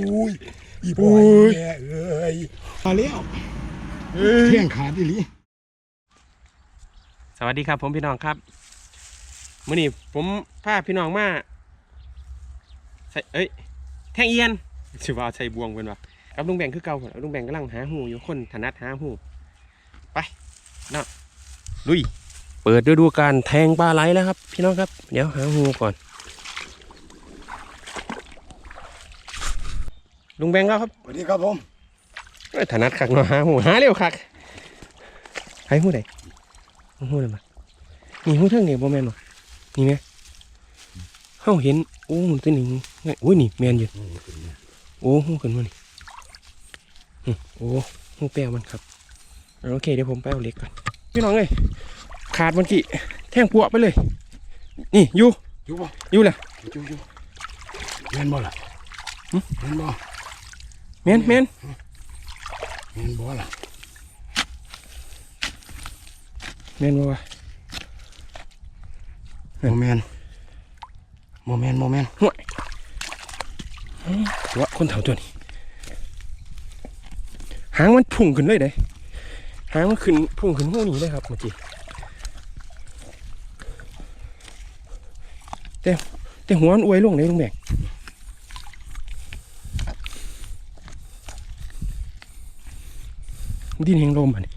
อุ้ยอีบอยแม่เอ้ยมาแล้วเที่ยงขาดอีหลีสวัสดีครับผมพี่น้องครับมื่อนี้ผมพาพี่น้องมาใส่เอ้ยแท่งเอียนชื่อว่าใส่บวงเป็นวะกับลุงแบงคือเก่าพุ่นลุงแบงกำลังหาหูอยู่คนถนัดหาหูไปเนาะลุย เปิดฤดูการแทงปลาไหลแล้วครับ พี่น้องครับ เดี๋ยวหาหูก่อน ลุงแบงแล้วครับสวัสดีครับผมเอ้ยถนัดคักเนาะหาหูหาเร็วคักใครหูไหนหูไหนมานี่หูเท่งเนี่ยโบแมนบ่นี่ไหมเขาเห็นโอ้มันตัวนี้ไงโอ้ยนี่แมนอยู่โอ้หูขึ้นมานี่อืมโอ้หูแป้วมันครับโอเคเดี๋ยวผมไปเอาเหล็กก่อนพี่น้องเอ้ยขาดมันกี่แท่งปัวไปเลย นี่อยู่อยู่บ่อยู่แหละอยู่อยู่แม่นบ่ล่ะหึแม่นบ่ แมนแมนแม่นบ่ล่ะแมนบ่วะโมแมนโมแมนโมแมนตัวคนเถ่าตัวนี้หางมันพุ่งขึ้นเลยเด้หางมันขึ้นพุ่งขึ้นหูนี้เลยครับเมื่อกี้แต่แต่หัวมันอวยลงเลยลุงแบก ดินแห่งลมอะนี่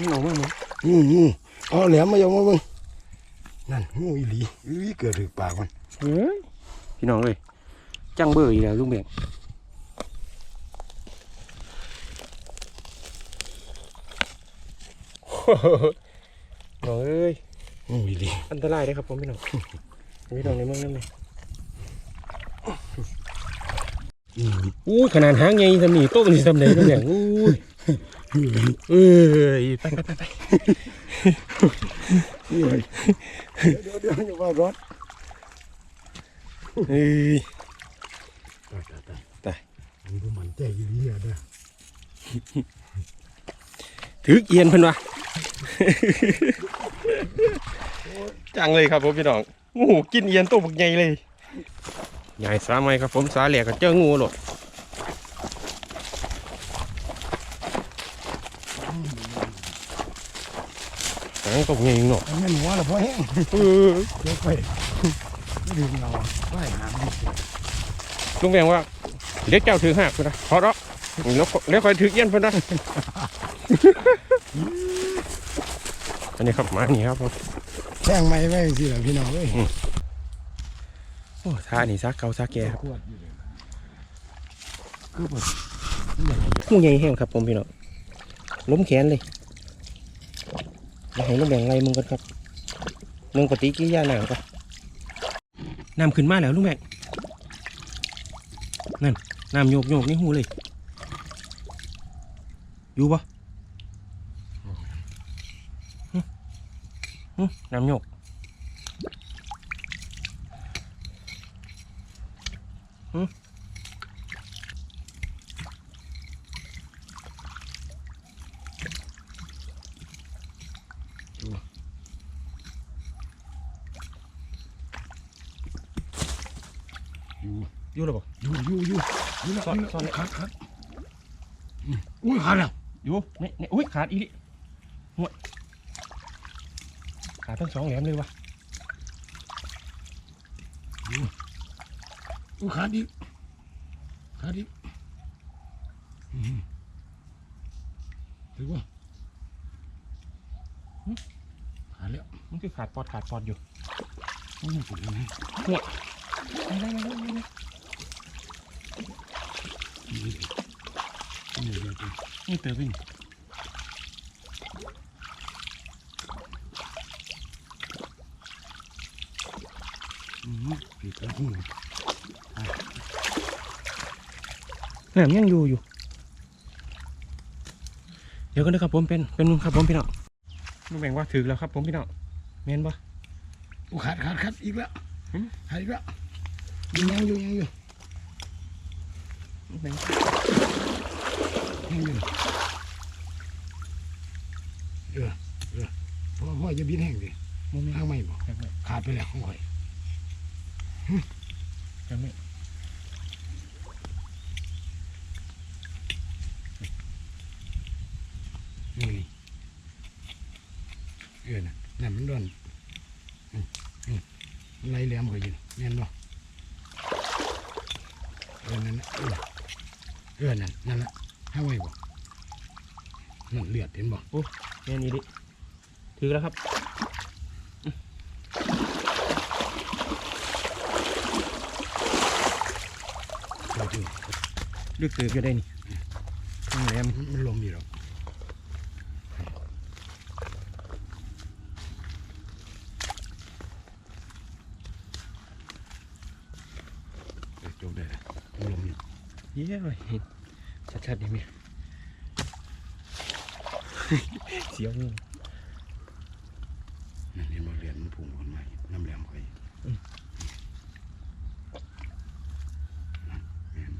มันออกมาหมดงูงูเอาแหลมมาเอามาเบิ่งนั่นงูอีหลีอีหลีเกิดถึกปากมันเฮ้ยพี่น้องเลยจังเบอร์อีกแล้วลุงแบกน้องเอ้ยงูอีหลีอันตรายเลยครับผมพี่น้อง พี่น้องในเมืองนั่นเลยอู้ขนาดหางใหญ่สำนีโต๊ะนี่สำเร็จแล้วเนี่ยอู้เอ้ยไปไปไปไปเดี๋ยวเดี๋ยวอย่าว่ารถเอ้ยตายตายตายตายมันบ่มันใจอีหลีอะเด้อถือเอียนเพิ่นวะจังเลยครับผมพี่น้อง งูกินเอียนตัวบักใหญ่เลย ใหญ่สาไหมครับผมสาเหลี่ยก็เจองูหลดหางตกใหญ่เนาะอันนั้นหัวละพอแห้งเออเดี๋ยวไปดึงเราไปหามันลุงแบงว่าเล็กเจ้าถือหักพุ่นนะพอแล้วแล้วแล้วคอยถือเอียนเพิ่นนะอันนี้ครับหมานี่ครับผม แช่งไม้ไว้สิล่ะพี่น้องเอ้ยโอ้ท่านี่ซักเกาซักแก่ครับขวดอยู่เลยคือแบบงูใหญ่แห้งครับผมพี่น้องล้มแขนเลยมาให้ลุงแบงไล่มึงกันครับมึงปฏิกิริยาหนามก่อนน้ำขึ้นมาแล้วลุงแบงนั่นน้ำโยกโยกในหูเลย อยู่ปะหึหึ น้ำโยกอยู่อยู่หรือเปล่าอยู่อยู่อยู่อยู่แล้วซ่อนอยู่แล้วซ่อนขาดขาดอืมอุ้ยขาดแล้วอยู่นี่นี่อุ้ยขาดอีลิหัว ขาดทั้งสองแหลมเลยวะอุ้ยขาดอีกขาดอีกอืมถือว่าหึขาดแล้ว มันคือขาดปอดขาดปอดอยู่โอ้ยปวดเลยไม่ได้ไม่ได้ไม่ได้นี่นี่นี่นี่เติมวิ่ง อืมปิด แล้วหูแหลมยังอยู่อยู่ เดี๋ยวกันนะครับผมเป็นเป็นมึงครับผมพี่น้องลุงแบ่งว่าถือแล้วครับผมพี่น้องเมนปะอุ้ยขาดขาดขาดอีกแล้วหึขาดอีกแล้วยังยังอยู่ยังอยู่ลุงแบ่งยังอยู่เออเอออยจะบินแห้งดิบ่แม่นทางไม่บ่จักแม่ขาดไปแล้วของข่อย จักแม่นี่นี่เออน่ะนั่นมันโดนอืมอืมมันไหลแหลมข่อยอยู่แม่นบ่เออนั่นนะเออเออนั่นนั่นละทางไม่บ่นั่นเลือดเห็นบ่แม่นี่ดิถือแล้วครับ เออจริง ลึกเติบอยู่ได้นี่ข้างแหลมมันมันลมอยู่หรอกเออจบได้แล้วมันลมอยู่เย้เลยเห็นชัดๆดิแม่เสียวงู นั่นเห็นบ่เลือดมันพุ่งขึ้นมาอยู่น้ำแหลมข่อย อืม นั่นแม่น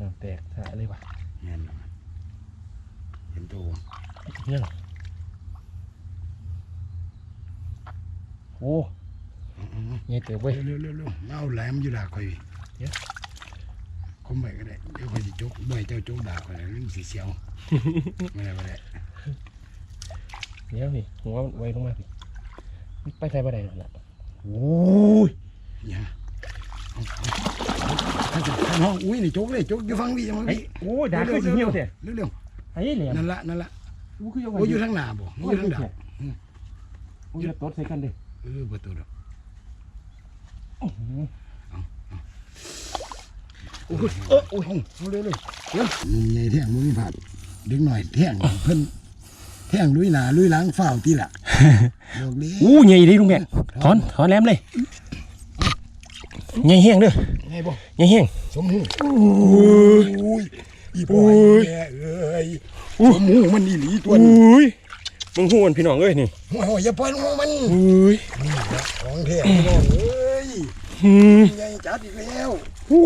น้ำแตกสะเลยว่ะ แม่นแล้วมันเห็นตัวบ่ ยังโอ้ เอาเอาเอาใหญ่เติบเว้ยเร็วเร็วเร็วเอาแหลมอยู่ด่าข่อยเดี๋ยวคมไปก็ได้เดี๋ยวข่อยสิจกบ่ให้เจ้าจกด่าข่อยแล้วมันสิเสียวไม่ได้ไม่ได้เดี๋ยวนี่หัวมันไว้ลงมาสิมันไปใส่บ่ได้หรอกล่ะโอ้ยอย่าเอาเอาเอาท่านห้องอุ้ยนี่จกเลยจกอยู่ฟังพี่จังหวะไอ้พี่โอ้ยดาคือสิเหี่ยวแท้เร็วเร็วไอ้เหลี่ยมนั่นละนั่นละ กูคือยังไงโอ้ยอยู่ทางหน้าบ่โอ้ยอยู่ทางดาบโอ้ยอย่าตดใส่กันเด้เออประตูดอกโอ้โหโอ้ยเออโอ้ยเอาเร็วเร็วเดี๋ยวมุมใหญ่แท่งมุมมีผัดเด็กหน่อยแท่งเพิ่นแท่งลุยหนาลุยหล้างฝ้าวที่ละบอกนี้อู้ใหญ่ดิลุงแม่ถอนถอนแหลมเลยใหญ่แห้งเด้อไงบ่ใหญ่แห้งสมหูโอ้โอ้ย อีบอยโอ้ยแม่เอ้ยสมหูมันอีหลีตัวนี้อุ้ยมึงหูมันพี่น้องเอ้ยนี่โอ้ยโอ้ยอย่าปล่อยลงมันอุ้ยนี่แหละของแท้พี่น้องเอ้ยอืมใหญ่จัดอีกแล้วอุ้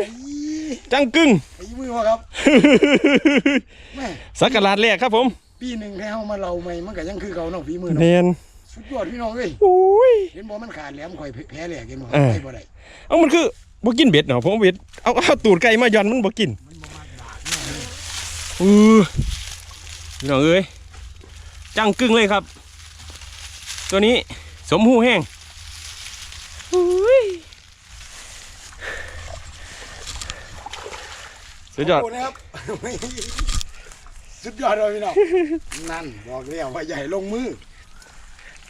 ยไอ้จังกึ่งไอ้มือวะครับแม่สักการะแรกครับผม ปีหนึ่งแล้วมาเราใหม่มันก็ยังคือเก่าเนาะฝีมือเนาะเนียนสุดยอดพี่น้องเอ้ยอุ้ยเห็นบ่มันขาดแหลมข่อยแพ้แหลกเห็นบ่เออไปบ่ได้เอามันคือบ่กินเบ็ดเนาะผมเอาเบ็ดเอาเอาตูดไก่มาย่อนมันบ่กิน มันบ่มากดาดเนาะ อือพี่น้องเอ้ยจังกึ่งเลยครับ ตัวนี้สมหูแห้งอุ้ยสุดยอดขบคุณนะครับสุดยอดเลยพี่น้องนั่นบอกแล้วว่าใหญ่ลงมือ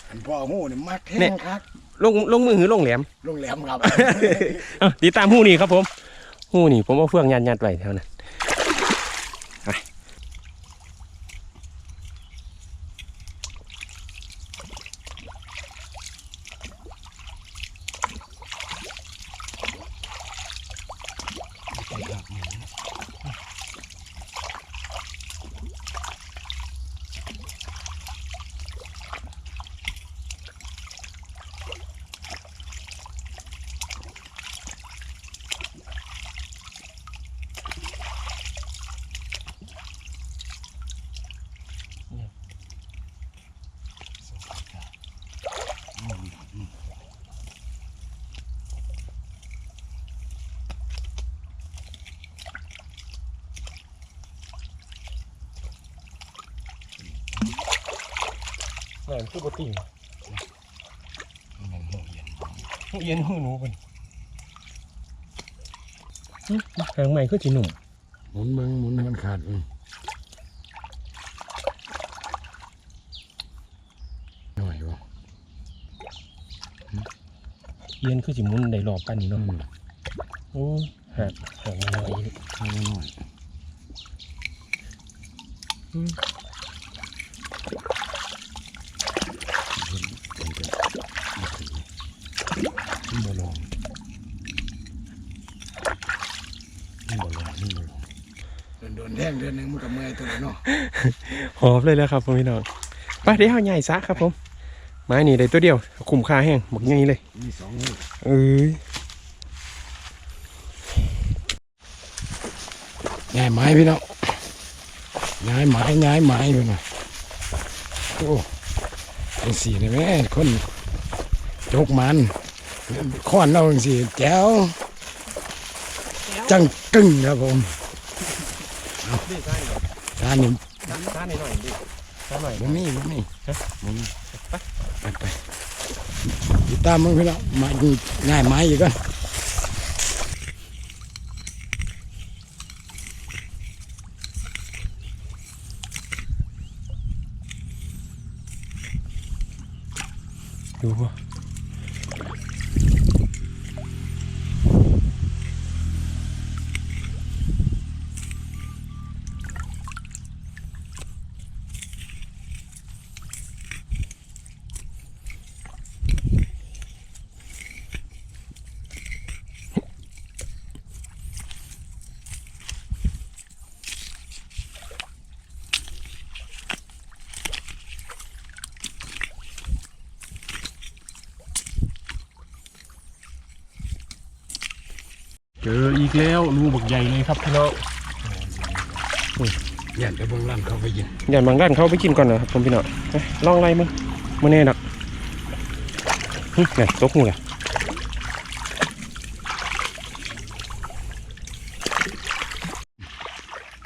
อันพ่อหูนี่มักแห้งคักลงลงมือหือลงแหลมลงแหลมครับเอาติดตามหูนี่ครับผมหูนี่ผมเอาเฟืองยันยันไว้แถวนั้น Yeah. แหลมคือบ่ติ่งมันหูเย็นหูเย็นหูหนูเพิ่นหึหางใหม่คือสิหนุ่มหมุนเบิ่งหมุนให้มันขาดอืมหน่อยบ่เย็นคือสิหมุนได้รอบกันนี่อืเนาะมโอ้หักหักมาหน่อยนี่เอาหน่อย อืม มันบ่ลงมันบ่ลงมันบ่ลง โดนโดนแท่งเดือนหนึงมันก็เมื่อยตัวเนาะหอบเลยแล้วครับพี่น้องไปไปเดี๋ยวเอาใหญ่ซะครับผมไม้นี่ได้ตัวเดียวคุ้มค่าแห้งหมกใหญ่เลยมีสองหูเอ้ยย้ายไม้พี่น้องย้ายไม้ย้ายไม้พี่น้องโอ้เป็นสีนี่แม่คนจกมันค้อนเราจังสีแจ๋วจังกึ่งครับผม นี่ใช่หน่อยทานนี่ช้าหน่อยดิช้าหน่อยบ่มีบ่มีบ่มีไปไปติดตามมึงพี่น้องมาง่ายไม้อีกก่อนดูป่ เจออีกแล้วรูบักใหญ่เลยครับพี่น้องอย่าไปเบิ่งร้านเขาไปยินอย่าบางด้านเขาไปกินก่อนนะครับผมพี่น้องไปลองไล่มึงมาแน่ดอกหึไหนตกหูเลย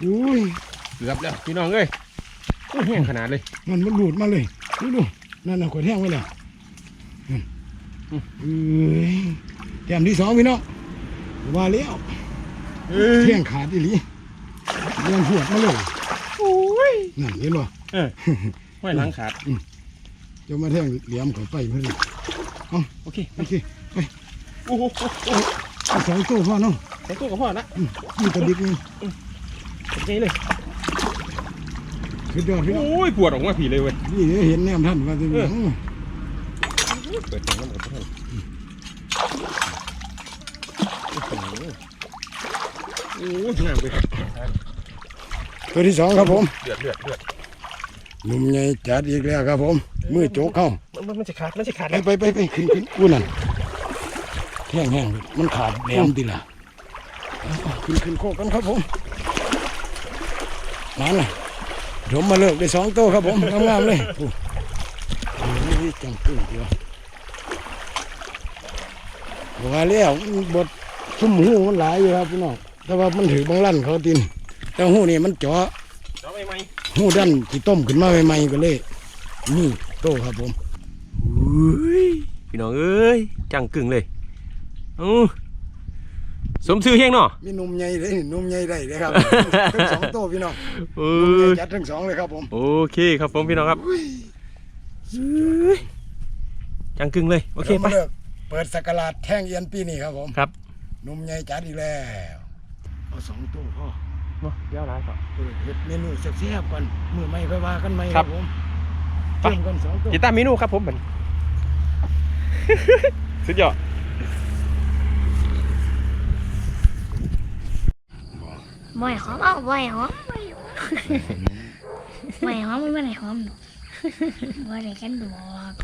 อุ้ยเกือบแล้วพี่น้องเอ้ยโอ้ยแห้งขนาดเลย มันมันหลุดมาเลยดูดูนั่นน่ะขวดแห้งไว้แล้วอืมอืมเอ้ยแก้มที่สองพี่น้อง ว่าแล้วเที่ยงขาดอีหลีเรื่องหวดมาเลยโอ้ยนั่นเห็นบ่เออไม่ล้างขาดจะมาแท่งเหลี่ยมเข้าไปเพื่อนโอเคโอเคโอ้โหเอาสองตัวพ่อเนาะใส่ตัวกับพ่อละอืมมีกระดิกหนึงโอเคเลยคือยอดพี่น้องโอ้ยปวดออกมาผีเลยเว้ยนี่เดี๋ยวเห็นแนมท่านว่าจะเอออืมเปิดตรงนั้นหมดทุกคนโอ้โหงามเลยตัวที่สองครับผม เดือดเดือดเดือดหนุ่มใหญ่จัดอีกแล้วครับผม มือโจกเข้า มันมันมันจะขาดมันจะขาดไปแล้วไปไปไปขึ้นขึ้นอู้นั่นแห้งแห้งมันขาดแหลมติล่ะเอาเอาขึ้นขึ้นโคกกันครับผมนั่นน่ะผมมาเลิกได้สองตัวครับผมงามๆเลยโอ้โหจังตึ้งเดียวว่าแล้วมันบดชุ่มหูมันหลายอยู่ครับพี่น้อง แต่ว่ามันถือบางลั่นเขาตินแต่หูนี่มันเจาะเอาไปไหมหูดันที่ต้มขึ้นมาใหม่ๆก็เลย นี่โตครับผมอุ้ยพี่น้องเอ้ยจังกึ่งเลยอือสมชื่อเฮงเนาะมีหนุ่มใหญ่เลยหนุ่มใหญ่ได้เลยครับทั้งสองโตพี่น้องเอหนุ่มใหญ่อจัดทั้งสองเลยครับผมโอเคครับผมพี่น้องครับจังกึ่งเลยโอเคดี๋ยวไปมาเลิกเปิดสักราชแท่งเอียนปีนี้ครับผมครับหนุ่มใหญ่จัดอีกแล้ว เอาสองโตพ่อเดี๋ยวร้ายก่อนเออเฮ็ดเมนูแซ่บๆก่อนมือไม่ค่อยว่ากันไหมครับ ผมไปเพิ่มกันสองโตติดตามเมนูครับผมเหมือนสุดยอดบ่อยหอมเอาบ่อยหอมบ่อยหอมบ่อยหอมมันไม่ได้หอมหนูบ่ได้กันดอก